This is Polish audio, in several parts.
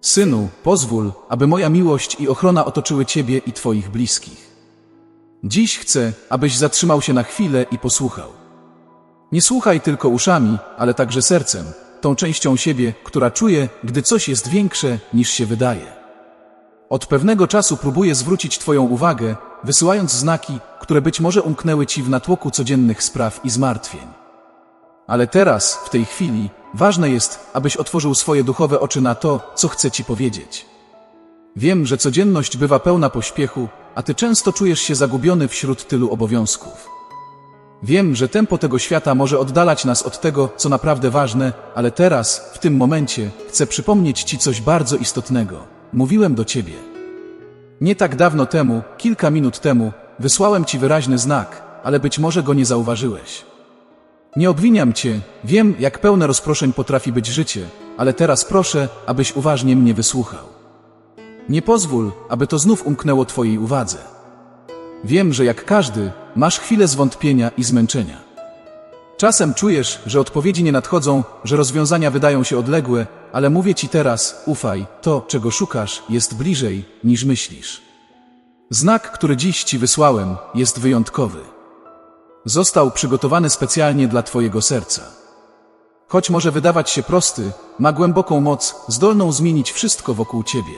Synu, pozwól, aby moja miłość i ochrona otoczyły Ciebie i Twoich bliskich. Dziś chcę, abyś zatrzymał się na chwilę i posłuchał. Nie słuchaj tylko uszami, ale także sercem, tą częścią siebie, która czuje, gdy coś jest większe niż się wydaje. Od pewnego czasu próbuję zwrócić Twoją uwagę, wysyłając znaki, które być może umknęły Ci w natłoku codziennych spraw i zmartwień. Ale teraz, w tej chwili, ważne jest, abyś otworzył swoje duchowe oczy na to, co chcę Ci powiedzieć. Wiem, że codzienność bywa pełna pośpiechu, a Ty często czujesz się zagubiony wśród tylu obowiązków. Wiem, że tempo tego świata może oddalać nas od tego, co naprawdę ważne, ale teraz, w tym momencie, chcę przypomnieć Ci coś bardzo istotnego. Mówiłem do Ciebie. Nie tak dawno temu, kilka minut temu, wysłałem Ci wyraźny znak, ale być może go nie zauważyłeś. Nie obwiniam Cię, wiem, jak pełne rozproszeń potrafi być życie, ale teraz proszę, abyś uważnie mnie wysłuchał. Nie pozwól, aby to znów umknęło Twojej uwadze. Wiem, że jak każdy, masz chwilę zwątpienia i zmęczenia. Czasem czujesz, że odpowiedzi nie nadchodzą, że rozwiązania wydają się odległe, ale mówię Ci teraz, ufaj, to, czego szukasz, jest bliżej, niż myślisz. Znak, który dziś Ci wysłałem, jest wyjątkowy. Został przygotowany specjalnie dla Twojego serca. Choć może wydawać się prosty, ma głęboką moc, zdolną zmienić wszystko wokół Ciebie.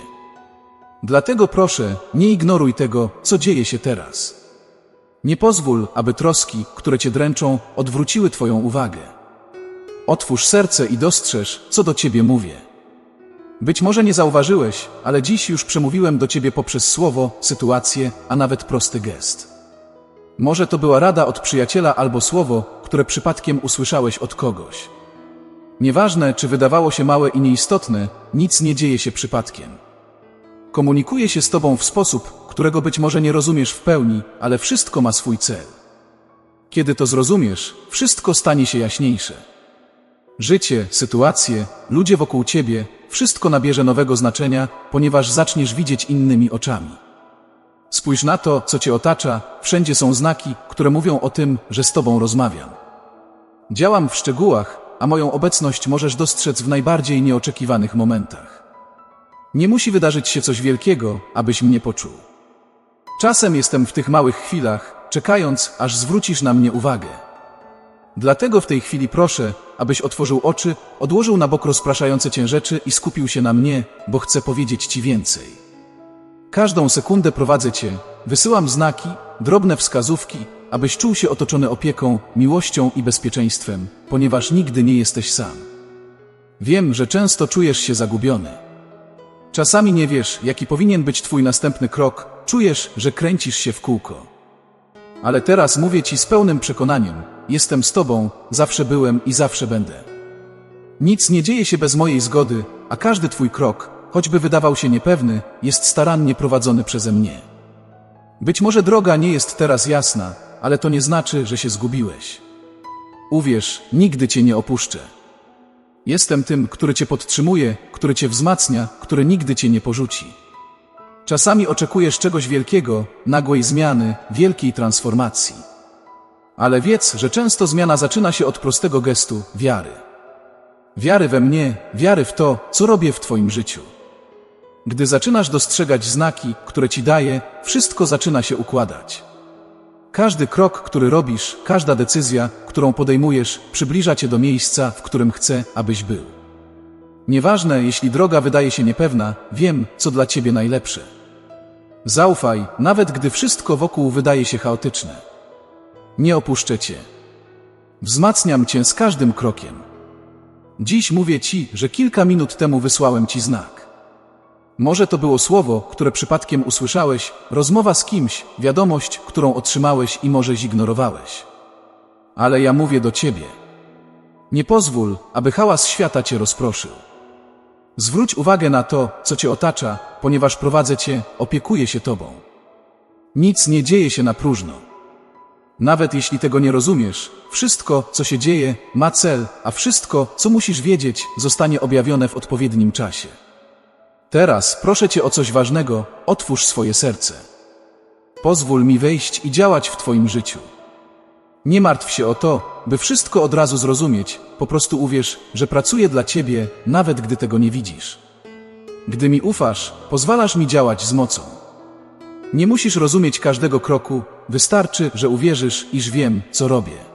Dlatego proszę, nie ignoruj tego, co dzieje się teraz. Nie pozwól, aby troski, które Cię dręczą, odwróciły Twoją uwagę. Otwórz serce i dostrzeż, co do Ciebie mówię. Być może nie zauważyłeś, ale dziś już przemówiłem do Ciebie poprzez słowo, sytuację, a nawet prosty gest. Może to była rada od przyjaciela albo słowo, które przypadkiem usłyszałeś od kogoś. Nieważne, czy wydawało się małe i nieistotne, nic nie dzieje się przypadkiem. Komunikuję się z Tobą w sposób, którego być może nie rozumiesz w pełni, ale wszystko ma swój cel. Kiedy to zrozumiesz, wszystko stanie się jaśniejsze. Życie, sytuacje, ludzie wokół Ciebie, wszystko nabierze nowego znaczenia, ponieważ zaczniesz widzieć innymi oczami. Spójrz na to, co Cię otacza, wszędzie są znaki, które mówią o tym, że z Tobą rozmawiam. Działam w szczegółach, a moją obecność możesz dostrzec w najbardziej nieoczekiwanych momentach. Nie musi wydarzyć się coś wielkiego, abyś mnie poczuł. Czasem jestem w tych małych chwilach, czekając, aż zwrócisz na mnie uwagę. Dlatego w tej chwili proszę, abyś otworzył oczy, odłożył na bok rozpraszające cię rzeczy i skupił się na mnie, bo chcę powiedzieć Ci więcej. Każdą sekundę prowadzę Cię, wysyłam znaki, drobne wskazówki, abyś czuł się otoczony opieką, miłością i bezpieczeństwem, ponieważ nigdy nie jesteś sam. Wiem, że często czujesz się zagubiony. Czasami nie wiesz, jaki powinien być Twój następny krok, czujesz, że kręcisz się w kółko. Ale teraz mówię Ci z pełnym przekonaniem, jestem z Tobą, zawsze byłem i zawsze będę. Nic nie dzieje się bez mojej zgody, a każdy Twój krok, choćby wydawał się niepewny, jest starannie prowadzony przeze mnie. Być może droga nie jest teraz jasna, ale to nie znaczy, że się zgubiłeś. Uwierz, nigdy Cię nie opuszczę. Jestem tym, który Cię podtrzymuje, który Cię wzmacnia, który nigdy Cię nie porzuci. Czasami oczekujesz czegoś wielkiego, nagłej zmiany, wielkiej transformacji. Ale wiedz, że często zmiana zaczyna się od prostego gestu wiary. Wiary we mnie, wiary w to, co robię w Twoim życiu. Gdy zaczynasz dostrzegać znaki, które Ci daję, wszystko zaczyna się układać. Każdy krok, który robisz, każda decyzja, którą podejmujesz, przybliża Cię do miejsca, w którym chcę, abyś był. Nieważne, jeśli droga wydaje się niepewna, wiem, co dla Ciebie najlepsze. Zaufaj, nawet gdy wszystko wokół wydaje się chaotyczne. Nie opuszczę Cię. Wzmacniam Cię z każdym krokiem. Dziś mówię Ci, że kilka minut temu wysłałem Ci znak. Może to było słowo, które przypadkiem usłyszałeś, rozmowa z kimś, wiadomość, którą otrzymałeś i może zignorowałeś. Ale ja mówię do Ciebie. Nie pozwól, aby hałas świata Cię rozproszył. Zwróć uwagę na to, co Cię otacza, ponieważ prowadzę Cię, opiekuję się Tobą. Nic nie dzieje się na próżno. Nawet jeśli tego nie rozumiesz, wszystko, co się dzieje, ma cel, a wszystko, co musisz wiedzieć, zostanie objawione w odpowiednim czasie. Teraz proszę Cię o coś ważnego, otwórz swoje serce. Pozwól mi wejść i działać w Twoim życiu. Nie martw się o to, by wszystko od razu zrozumieć, po prostu uwierz, że pracuję dla Ciebie, nawet gdy tego nie widzisz. Gdy mi ufasz, pozwalasz mi działać z mocą. Nie musisz rozumieć każdego kroku, wystarczy, że uwierzysz, iż wiem, co robię.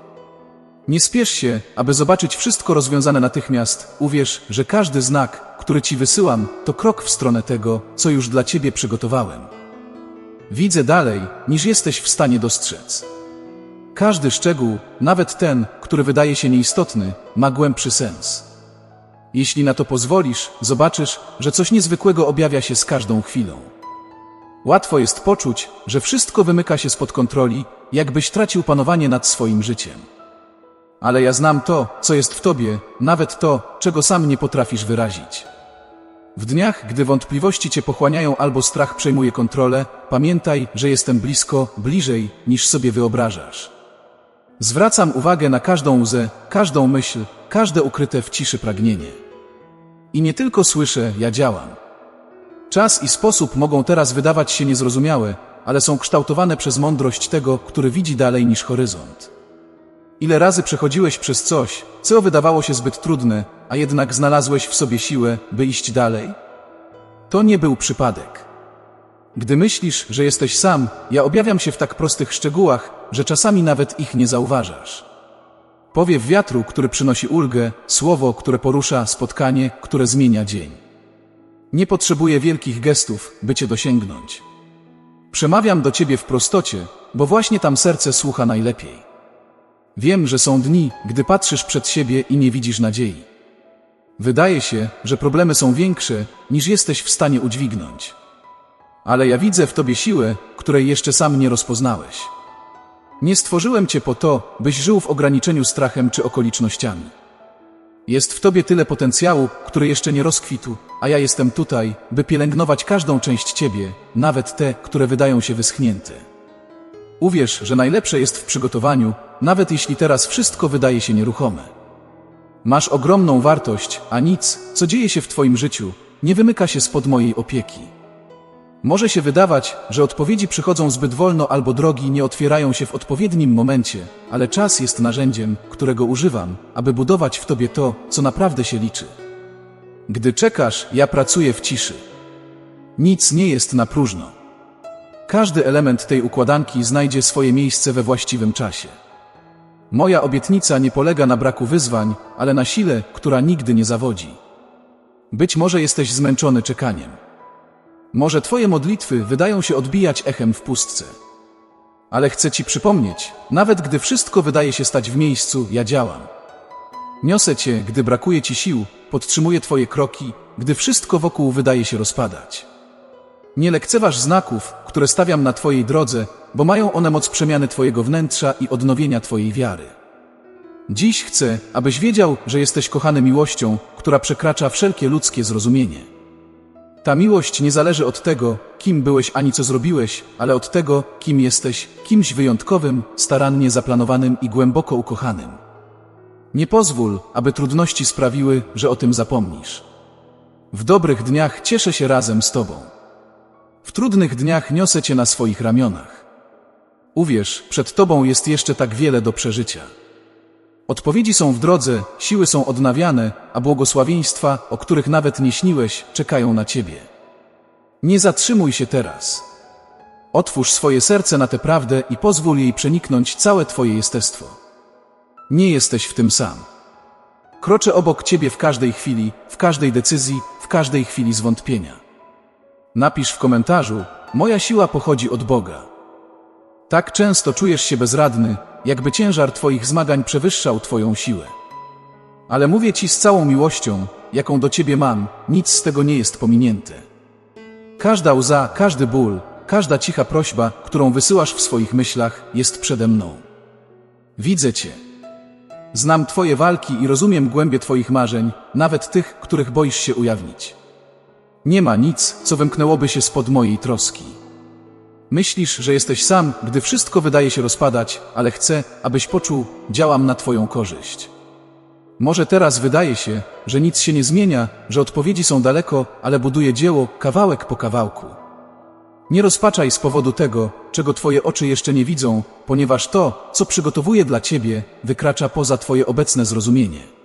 Nie spiesz się, aby zobaczyć wszystko rozwiązane natychmiast. Uwierz, że każdy znak, który ci wysyłam, to krok w stronę tego, co już dla ciebie przygotowałem. Widzę dalej, niż jesteś w stanie dostrzec. Każdy szczegół, nawet ten, który wydaje się nieistotny, ma głębszy sens. Jeśli na to pozwolisz, zobaczysz, że coś niezwykłego objawia się z każdą chwilą. Łatwo jest poczuć, że wszystko wymyka się spod kontroli, jakbyś tracił panowanie nad swoim życiem. Ale ja znam to, co jest w tobie, nawet to, czego sam nie potrafisz wyrazić. W dniach, gdy wątpliwości cię pochłaniają albo strach przejmuje kontrolę, pamiętaj, że jestem blisko, bliżej, niż sobie wyobrażasz. Zwracam uwagę na każdą łzę, każdą myśl, każde ukryte w ciszy pragnienie. I nie tylko słyszę, ja działam. Czas i sposób mogą teraz wydawać się niezrozumiałe, ale są kształtowane przez mądrość tego, który widzi dalej niż horyzont. Ile razy przechodziłeś przez coś, co wydawało się zbyt trudne, a jednak znalazłeś w sobie siłę, by iść dalej? To nie był przypadek. Gdy myślisz, że jesteś sam, ja objawiam się w tak prostych szczegółach, że czasami nawet ich nie zauważasz. Powiew wiatru, który przynosi ulgę, słowo, które porusza, spotkanie, które zmienia dzień. Nie potrzebuję wielkich gestów, by Cię dosięgnąć. Przemawiam do Ciebie w prostocie, bo właśnie tam serce słucha najlepiej. Wiem, że są dni, gdy patrzysz przed siebie i nie widzisz nadziei. Wydaje się, że problemy są większe, niż jesteś w stanie udźwignąć. Ale ja widzę w Tobie siłę, której jeszcze sam nie rozpoznałeś. Nie stworzyłem Cię po to, byś żył w ograniczeniu strachem czy okolicznościami. Jest w Tobie tyle potencjału, który jeszcze nie rozkwitł, a ja jestem tutaj, by pielęgnować każdą część Ciebie, nawet te, które wydają się wyschnięte. Uwierz, że najlepsze jest w przygotowaniu, nawet jeśli teraz wszystko wydaje się nieruchome. Masz ogromną wartość, a nic, co dzieje się w Twoim życiu, nie wymyka się spod mojej opieki. Może się wydawać, że odpowiedzi przychodzą zbyt wolno albo drogi nie otwierają się w odpowiednim momencie, ale czas jest narzędziem, którego używam, aby budować w Tobie to, co naprawdę się liczy. Gdy czekasz, ja pracuję w ciszy. Nic nie jest na próżno. Każdy element tej układanki znajdzie swoje miejsce we właściwym czasie. Moja obietnica nie polega na braku wyzwań, ale na sile, która nigdy nie zawodzi. Być może jesteś zmęczony czekaniem. Może Twoje modlitwy wydają się odbijać echem w pustce. Ale chcę Ci przypomnieć, nawet gdy wszystko wydaje się stać w miejscu, ja działam. Niosę Cię, gdy brakuje Ci sił, podtrzymuję Twoje kroki, gdy wszystko wokół wydaje się rozpadać. Nie lekceważ znaków, które stawiam na Twojej drodze, bo mają one moc przemiany Twojego wnętrza i odnowienia Twojej wiary. Dziś chcę, abyś wiedział, że jesteś kochany miłością, która przekracza wszelkie ludzkie zrozumienie. Ta miłość nie zależy od tego, kim byłeś ani co zrobiłeś, ale od tego, kim jesteś, kimś wyjątkowym, starannie zaplanowanym i głęboko ukochanym. Nie pozwól, aby trudności sprawiły, że o tym zapomnisz. W dobrych dniach cieszę się razem z Tobą. W trudnych dniach niosę Cię na swoich ramionach. Uwierz, przed Tobą jest jeszcze tak wiele do przeżycia. Odpowiedzi są w drodze, siły są odnawiane, a błogosławieństwa, o których nawet nie śniłeś, czekają na Ciebie. Nie zatrzymuj się teraz. Otwórz swoje serce na tę prawdę i pozwól jej przeniknąć całe Twoje jestestwo. Nie jesteś w tym sam. Kroczę obok Ciebie w każdej chwili, w każdej decyzji, w każdej chwili zwątpienia. Napisz w komentarzu, moja siła pochodzi od Boga. Tak często czujesz się bezradny, jakby ciężar Twoich zmagań przewyższał Twoją siłę. Ale mówię Ci z całą miłością, jaką do Ciebie mam, nic z tego nie jest pominięte. Każda łza, każdy ból, każda cicha prośba, którą wysyłasz w swoich myślach, jest przede mną. Widzę Cię. Znam Twoje walki i rozumiem głębie Twoich marzeń, nawet tych, których boisz się ujawnić. Nie ma nic, co wymknęłoby się spod mojej troski. Myślisz, że jesteś sam, gdy wszystko wydaje się rozpadać, ale chcę, abyś poczuł, działam na Twoją korzyść. Może teraz wydaje się, że nic się nie zmienia, że odpowiedzi są daleko, ale buduję dzieło kawałek po kawałku. Nie rozpaczaj z powodu tego, czego Twoje oczy jeszcze nie widzą, ponieważ to, co przygotowuję dla Ciebie, wykracza poza Twoje obecne zrozumienie.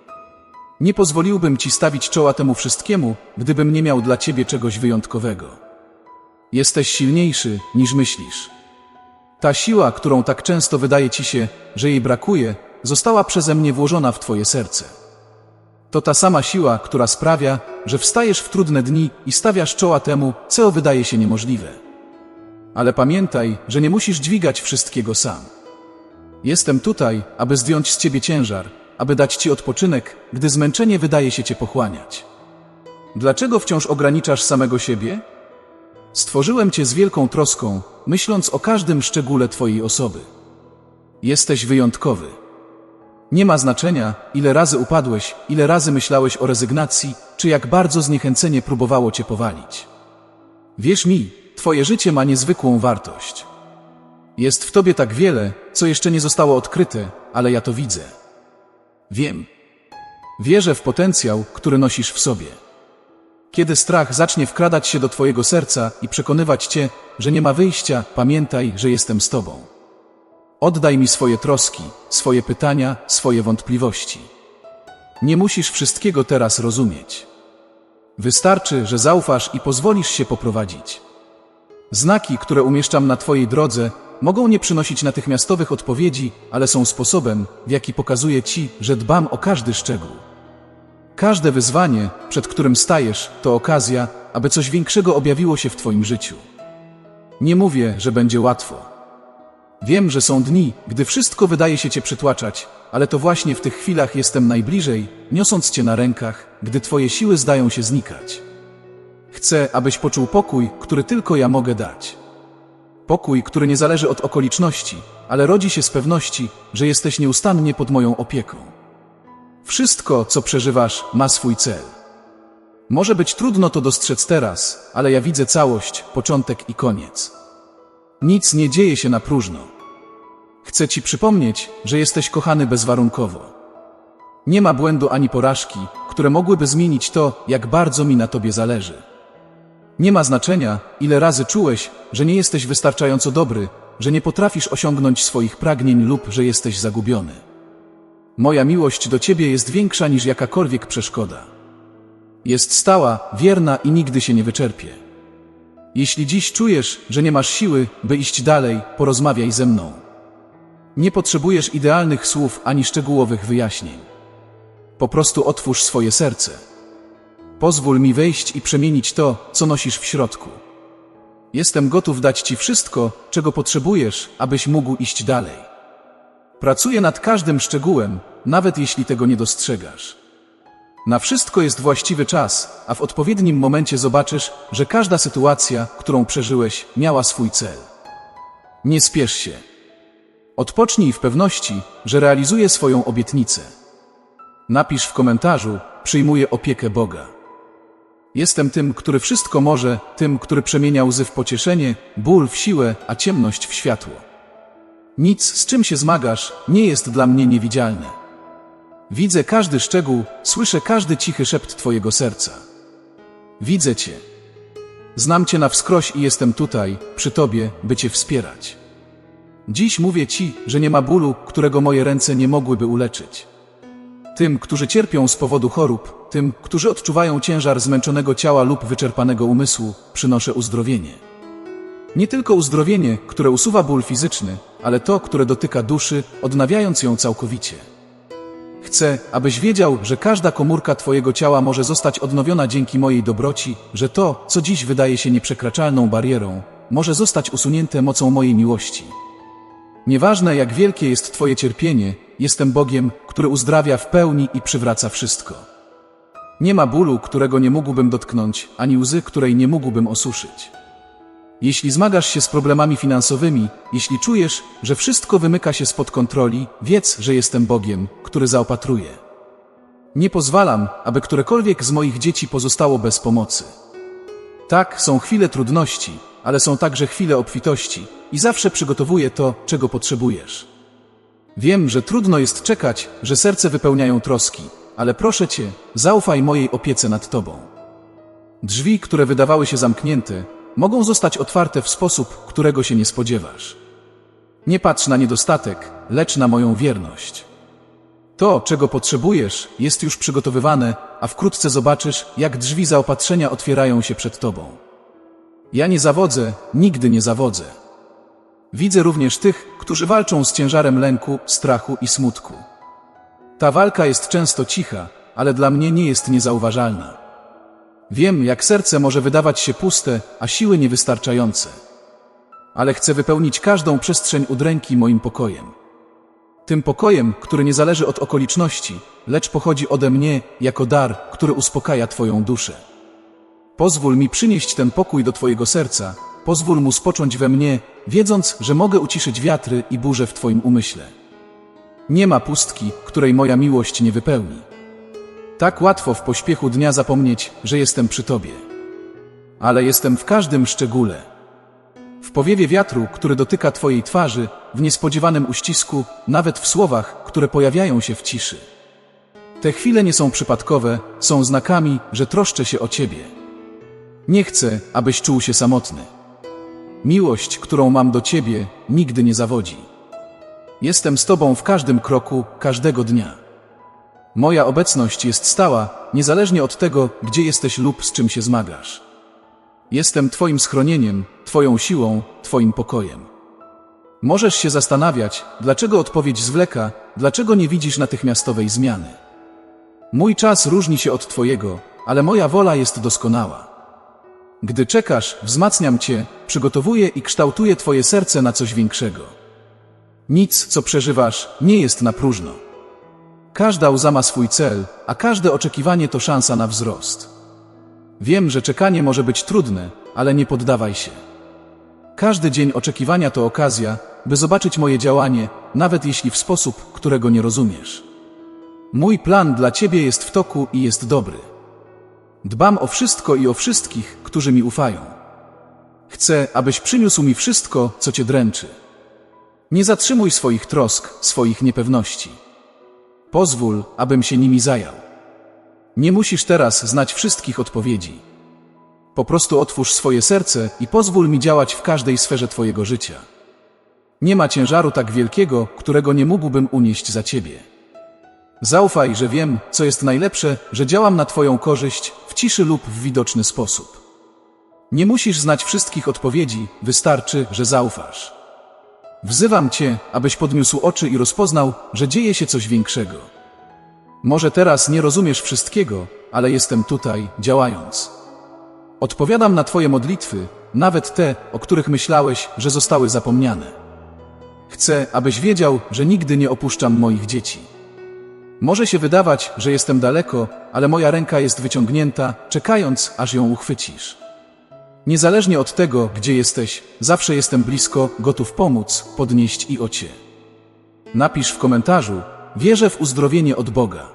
Nie pozwoliłbym ci stawić czoła temu wszystkiemu, gdybym nie miał dla ciebie czegoś wyjątkowego. Jesteś silniejszy niż myślisz. Ta siła, którą tak często wydaje ci się, że jej brakuje, została przeze mnie włożona w twoje serce. To ta sama siła, która sprawia, że wstajesz w trudne dni i stawiasz czoła temu, co wydaje się niemożliwe. Ale pamiętaj, że nie musisz dźwigać wszystkiego sam. Jestem tutaj, aby zdjąć z ciebie ciężar, aby dać ci odpoczynek, gdy zmęczenie wydaje się cię pochłaniać. Dlaczego wciąż ograniczasz samego siebie? Stworzyłem cię z wielką troską, myśląc o każdym szczególe twojej osoby. Jesteś wyjątkowy. Nie ma znaczenia, ile razy upadłeś, ile razy myślałeś o rezygnacji, czy jak bardzo zniechęcenie próbowało cię powalić. Wierz mi, twoje życie ma niezwykłą wartość. Jest w tobie tak wiele, co jeszcze nie zostało odkryte, ale ja to widzę. Wiem. Wierzę w potencjał, który nosisz w sobie. Kiedy strach zacznie wkradać się do twojego serca i przekonywać cię, że nie ma wyjścia, pamiętaj, że jestem z tobą. Oddaj mi swoje troski, swoje pytania, swoje wątpliwości. Nie musisz wszystkiego teraz rozumieć. Wystarczy, że zaufasz i pozwolisz się poprowadzić. Znaki, które umieszczam na Twojej drodze, mogą nie przynosić natychmiastowych odpowiedzi, ale są sposobem, w jaki pokazuję Ci, że dbam o każdy szczegół. Każde wyzwanie, przed którym stajesz, to okazja, aby coś większego objawiło się w Twoim życiu. Nie mówię, że będzie łatwo. Wiem, że są dni, gdy wszystko wydaje się Cię przytłaczać, ale to właśnie w tych chwilach jestem najbliżej, niosąc Cię na rękach, gdy Twoje siły zdają się znikać. Chcę, abyś poczuł pokój, który tylko ja mogę dać. Pokój, który nie zależy od okoliczności, ale rodzi się z pewności, że jesteś nieustannie pod moją opieką. Wszystko, co przeżywasz, ma swój cel. Może być trudno to dostrzec teraz, ale ja widzę całość, początek i koniec. Nic nie dzieje się na próżno. Chcę Ci przypomnieć, że jesteś kochany bezwarunkowo. Nie ma błędu ani porażki, które mogłyby zmienić to, jak bardzo mi na Tobie zależy. Nie ma znaczenia, ile razy czułeś, że nie jesteś wystarczająco dobry, że nie potrafisz osiągnąć swoich pragnień lub że jesteś zagubiony. Moja miłość do Ciebie jest większa niż jakakolwiek przeszkoda. Jest stała, wierna i nigdy się nie wyczerpie. Jeśli dziś czujesz, że nie masz siły, by iść dalej, porozmawiaj ze mną. Nie potrzebujesz idealnych słów ani szczegółowych wyjaśnień. Po prostu otwórz swoje serce. Pozwól mi wejść i przemienić to, co nosisz w środku. Jestem gotów dać Ci wszystko, czego potrzebujesz, abyś mógł iść dalej. Pracuję nad każdym szczegółem, nawet jeśli tego nie dostrzegasz. Na wszystko jest właściwy czas, a w odpowiednim momencie zobaczysz, że każda sytuacja, którą przeżyłeś, miała swój cel. Nie spiesz się. Odpocznij w pewności, że realizuje swoją obietnicę. Napisz w komentarzu: Przyjmuję opiekę Boga. Jestem tym, który wszystko może, tym, który przemienia łzy w pocieszenie, ból w siłę, a ciemność w światło. Nic, z czym się zmagasz, nie jest dla mnie niewidzialne. Widzę każdy szczegół, słyszę każdy cichy szept Twojego serca. Widzę Cię. Znam Cię na wskroś i jestem tutaj, przy Tobie, by Cię wspierać. Dziś mówię Ci, że nie ma bólu, którego moje ręce nie mogłyby uleczyć. Tym, którzy cierpią z powodu chorób, tym, którzy odczuwają ciężar zmęczonego ciała lub wyczerpanego umysłu, przynoszę uzdrowienie. Nie tylko uzdrowienie, które usuwa ból fizyczny, ale to, które dotyka duszy, odnawiając ją całkowicie. Chcę, abyś wiedział, że każda komórka Twojego ciała może zostać odnowiona dzięki mojej dobroci, że to, co dziś wydaje się nieprzekraczalną barierą, może zostać usunięte mocą mojej miłości. Nieważne jak wielkie jest Twoje cierpienie, jestem Bogiem, który uzdrawia w pełni i przywraca wszystko. Nie ma bólu, którego nie mógłbym dotknąć, ani łzy, której nie mógłbym osuszyć. Jeśli zmagasz się z problemami finansowymi, jeśli czujesz, że wszystko wymyka się spod kontroli, wiedz, że jestem Bogiem, który zaopatruje. Nie pozwalam, aby którekolwiek z moich dzieci pozostało bez pomocy. Tak, są chwile trudności, ale są także chwile obfitości i zawsze przygotowuję to, czego potrzebujesz. Wiem, że trudno jest czekać, że serce wypełniają troski, ale proszę Cię, zaufaj mojej opiece nad Tobą. Drzwi, które wydawały się zamknięte, mogą zostać otwarte w sposób, którego się nie spodziewasz. Nie patrz na niedostatek, lecz na moją wierność. To, czego potrzebujesz, jest już przygotowywane, a wkrótce zobaczysz, jak drzwi zaopatrzenia otwierają się przed tobą. Ja nie zawodzę, nigdy nie zawodzę. Widzę również tych, którzy walczą z ciężarem lęku, strachu i smutku. Ta walka jest często cicha, ale dla mnie nie jest niezauważalna. Wiem, jak serce może wydawać się puste, a siły niewystarczające. Ale chcę wypełnić każdą przestrzeń udręki moim pokojem. Tym pokojem, który nie zależy od okoliczności, lecz pochodzi ode mnie jako dar, który uspokaja Twoją duszę. Pozwól mi przynieść ten pokój do Twojego serca, pozwól mu spocząć we mnie, wiedząc, że mogę uciszyć wiatry i burze w Twoim umyśle. Nie ma pustki, której moja miłość nie wypełni. Tak łatwo w pośpiechu dnia zapomnieć, że jestem przy Tobie. Ale jestem w każdym szczególe. W powiewie wiatru, który dotyka Twojej twarzy, w niespodziewanym uścisku, nawet w słowach, które pojawiają się w ciszy. Te chwile nie są przypadkowe, są znakami, że troszczę się o Ciebie. Nie chcę, abyś czuł się samotny. Miłość, którą mam do Ciebie, nigdy nie zawodzi. Jestem z Tobą w każdym kroku, każdego dnia. Moja obecność jest stała, niezależnie od tego, gdzie jesteś lub z czym się zmagasz. Jestem Twoim schronieniem, Twoją siłą, Twoim pokojem. Możesz się zastanawiać, dlaczego odpowiedź zwleka, dlaczego nie widzisz natychmiastowej zmiany. Mój czas różni się od Twojego, ale moja wola jest doskonała. Gdy czekasz, wzmacniam Cię, przygotowuję i kształtuję Twoje serce na coś większego. Nic, co przeżywasz, nie jest na próżno. Każda łza ma swój cel, a każde oczekiwanie to szansa na wzrost. Wiem, że czekanie może być trudne, ale nie poddawaj się. Każdy dzień oczekiwania to okazja, by zobaczyć moje działanie, nawet jeśli w sposób, którego nie rozumiesz. Mój plan dla Ciebie jest w toku i jest dobry. Dbam o wszystko i o wszystkich, którzy mi ufają. Chcę, abyś przyniósł mi wszystko, co Cię dręczy. Nie zatrzymuj swoich trosk, swoich niepewności. Pozwól, abym się nimi zajął. Nie musisz teraz znać wszystkich odpowiedzi. Po prostu otwórz swoje serce i pozwól mi działać w każdej sferze Twojego życia. Nie ma ciężaru tak wielkiego, którego nie mógłbym unieść za Ciebie. Zaufaj, że wiem, co jest najlepsze, że działam na Twoją korzyść w ciszy lub w widoczny sposób. Nie musisz znać wszystkich odpowiedzi, wystarczy, że zaufasz. Wzywam Cię, abyś podniósł oczy i rozpoznał, że dzieje się coś większego. Może teraz nie rozumiesz wszystkiego, ale jestem tutaj, działając. Odpowiadam na Twoje modlitwy, nawet te, o których myślałeś, że zostały zapomniane. Chcę, abyś wiedział, że nigdy nie opuszczam moich dzieci. Może się wydawać, że jestem daleko, ale moja ręka jest wyciągnięta, czekając, aż ją uchwycisz. Niezależnie od tego, gdzie jesteś, zawsze jestem blisko, gotów pomóc, podnieść i ocie. Napisz w komentarzu, wierzę w uzdrowienie od Boga.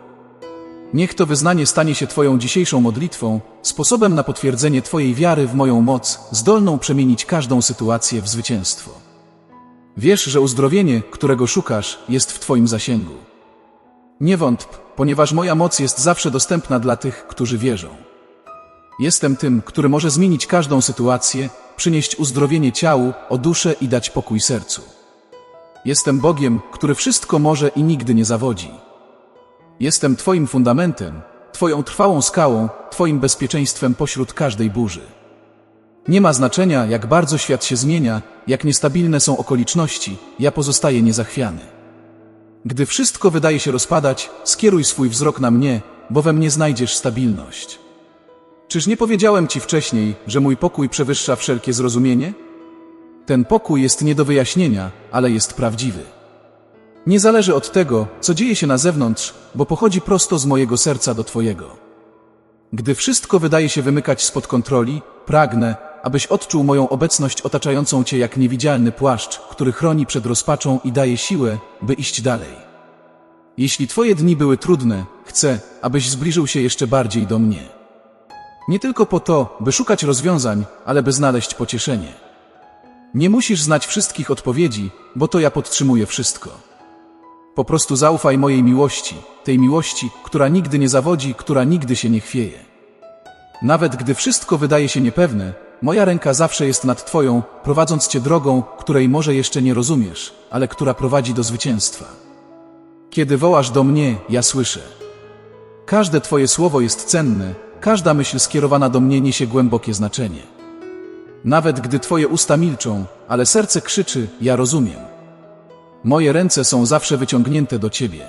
Niech to wyznanie stanie się Twoją dzisiejszą modlitwą, sposobem na potwierdzenie Twojej wiary w moją moc, zdolną przemienić każdą sytuację w zwycięstwo. Wiesz, że uzdrowienie, którego szukasz, jest w Twoim zasięgu. Nie wątp, ponieważ moja moc jest zawsze dostępna dla tych, którzy wierzą. Jestem tym, który może zmienić każdą sytuację, przynieść uzdrowienie ciału, o duszę i dać pokój sercu. Jestem Bogiem, który wszystko może i nigdy nie zawodzi. Jestem Twoim fundamentem, Twoją trwałą skałą, Twoim bezpieczeństwem pośród każdej burzy. Nie ma znaczenia, jak bardzo świat się zmienia, jak niestabilne są okoliczności, ja pozostaję niezachwiany. Gdy wszystko wydaje się rozpadać, skieruj swój wzrok na mnie, bo we mnie znajdziesz stabilność. Czyż nie powiedziałem Ci wcześniej, że mój pokój przewyższa wszelkie zrozumienie? Ten pokój jest nie do wyjaśnienia, ale jest prawdziwy. Nie zależy od tego, co dzieje się na zewnątrz, bo pochodzi prosto z mojego serca do Twojego. Gdy wszystko wydaje się wymykać spod kontroli, pragnę, abyś odczuł moją obecność otaczającą Cię jak niewidzialny płaszcz, który chroni przed rozpaczą i daje siłę, by iść dalej. Jeśli Twoje dni były trudne, chcę, abyś zbliżył się jeszcze bardziej do mnie. Nie tylko po to, by szukać rozwiązań, ale by znaleźć pocieszenie. Nie musisz znać wszystkich odpowiedzi, bo to ja podtrzymuję wszystko. Po prostu zaufaj mojej miłości, tej miłości, która nigdy nie zawodzi, która nigdy się nie chwieje. Nawet gdy wszystko wydaje się niepewne, moja ręka zawsze jest nad Twoją, prowadząc Cię drogą, której może jeszcze nie rozumiesz, ale która prowadzi do zwycięstwa. Kiedy wołasz do mnie, ja słyszę. Każde Twoje słowo jest cenne, każda myśl skierowana do mnie niesie głębokie znaczenie. Nawet gdy Twoje usta milczą, ale serce krzyczy, ja rozumiem. Moje ręce są zawsze wyciągnięte do Ciebie.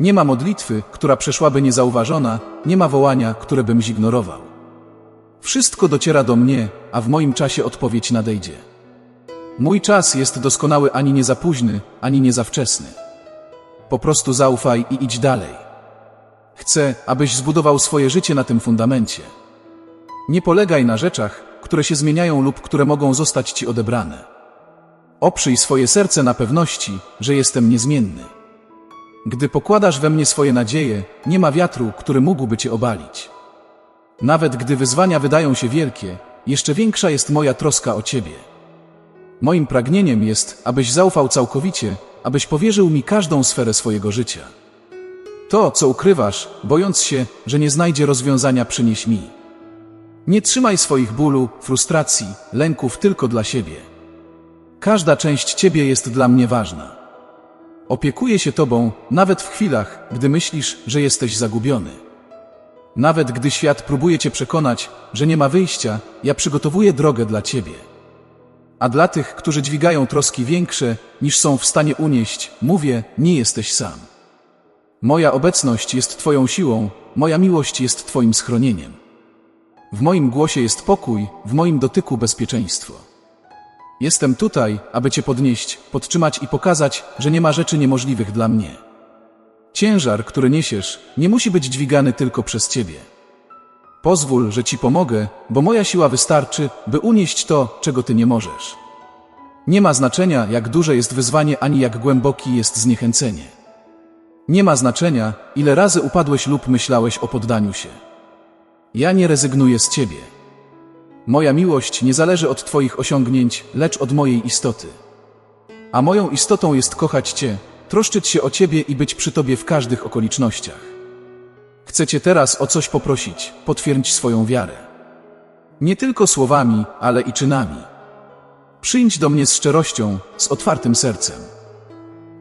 Nie ma modlitwy, która przeszłaby niezauważona, nie ma wołania, które bym zignorował. Wszystko dociera do mnie, a w moim czasie odpowiedź nadejdzie. Mój czas jest doskonały ani nie za późny, ani nie za wczesny. Po prostu zaufaj i idź dalej. Chcę, abyś zbudował swoje życie na tym fundamencie. Nie polegaj na rzeczach, które się zmieniają lub które mogą zostać ci odebrane. Oprzyj swoje serce na pewności, że jestem niezmienny. Gdy pokładasz we mnie swoje nadzieje, nie ma wiatru, który mógłby cię obalić. Nawet gdy wyzwania wydają się wielkie, jeszcze większa jest moja troska o ciebie. Moim pragnieniem jest, abyś zaufał całkowicie, abyś powierzył mi każdą sferę swojego życia. To, co ukrywasz, bojąc się, że nie znajdzie rozwiązania, przynieś mi. Nie trzymaj swoich bólu, frustracji, lęków tylko dla siebie. Każda część ciebie jest dla mnie ważna. Opiekuję się tobą, nawet w chwilach, gdy myślisz, że jesteś zagubiony. Nawet gdy świat próbuje cię przekonać, że nie ma wyjścia, ja przygotowuję drogę dla ciebie. A dla tych, którzy dźwigają troski większe, niż są w stanie unieść, mówię, nie jesteś sam. Moja obecność jest Twoją siłą, moja miłość jest Twoim schronieniem. W moim głosie jest pokój, w moim dotyku bezpieczeństwo. Jestem tutaj, aby Cię podnieść, podtrzymać i pokazać, że nie ma rzeczy niemożliwych dla mnie. Ciężar, który niesiesz, nie musi być dźwigany tylko przez Ciebie. Pozwól, że Ci pomogę, bo moja siła wystarczy, by unieść to, czego Ty nie możesz. Nie ma znaczenia, jak duże jest wyzwanie, ani jak głęboki jest zniechęcenie. Nie ma znaczenia, ile razy upadłeś lub myślałeś o poddaniu się. Ja nie rezygnuję z Ciebie. Moja miłość nie zależy od Twoich osiągnięć, lecz od mojej istoty. A moją istotą jest kochać Cię, troszczyć się o Ciebie i być przy Tobie w każdych okolicznościach. Chcę Cię teraz o coś poprosić, potwierdź swoją wiarę. Nie tylko słowami, ale i czynami. Przyjdź do mnie z szczerością, z otwartym sercem.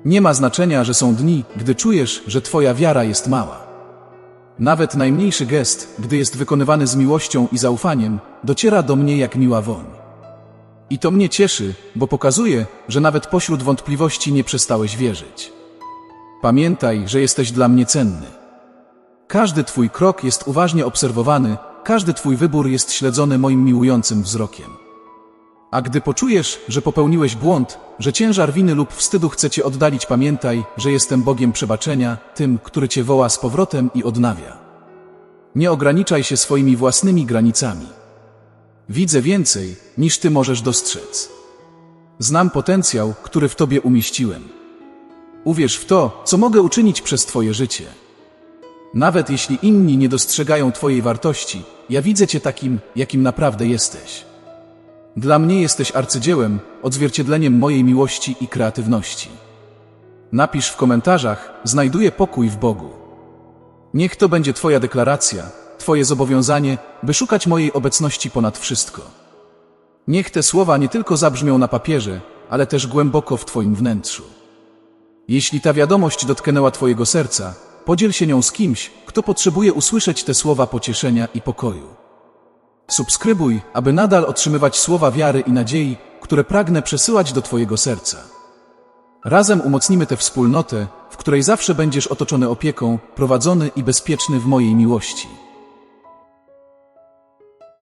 Nie ma znaczenia, że są dni, gdy czujesz, że Twoja wiara jest mała. Nawet najmniejszy gest, gdy jest wykonywany z miłością i zaufaniem, dociera do mnie jak miła woń. I to mnie cieszy, bo pokazuje, że nawet pośród wątpliwości nie przestałeś wierzyć. Pamiętaj, że jesteś dla mnie cenny. Każdy Twój krok jest uważnie obserwowany, każdy Twój wybór jest śledzony moim miłującym wzrokiem. A gdy poczujesz, że popełniłeś błąd, że ciężar winy lub wstydu chce cię oddalić, pamiętaj, że jestem Bogiem przebaczenia, tym, który cię woła z powrotem i odnawia. Nie ograniczaj się swoimi własnymi granicami. Widzę więcej, niż ty możesz dostrzec. Znam potencjał, który w tobie umieściłem. Uwierz w to, co mogę uczynić przez twoje życie. Nawet jeśli inni nie dostrzegają twojej wartości, ja widzę cię takim, jakim naprawdę jesteś. Dla mnie jesteś arcydziełem, odzwierciedleniem mojej miłości i kreatywności. Napisz w komentarzach, znajduję pokój w Bogu. Niech to będzie Twoja deklaracja, Twoje zobowiązanie, by szukać mojej obecności ponad wszystko. Niech te słowa nie tylko zabrzmią na papierze, ale też głęboko w Twoim wnętrzu. Jeśli ta wiadomość dotknęła Twojego serca, podziel się nią z kimś, kto potrzebuje usłyszeć te słowa pocieszenia i pokoju. Subskrybuj, aby nadal otrzymywać słowa wiary i nadziei, które pragnę przesyłać do Twojego serca. Razem umocnimy tę wspólnotę, w której zawsze będziesz otoczony opieką, prowadzony i bezpieczny w mojej miłości.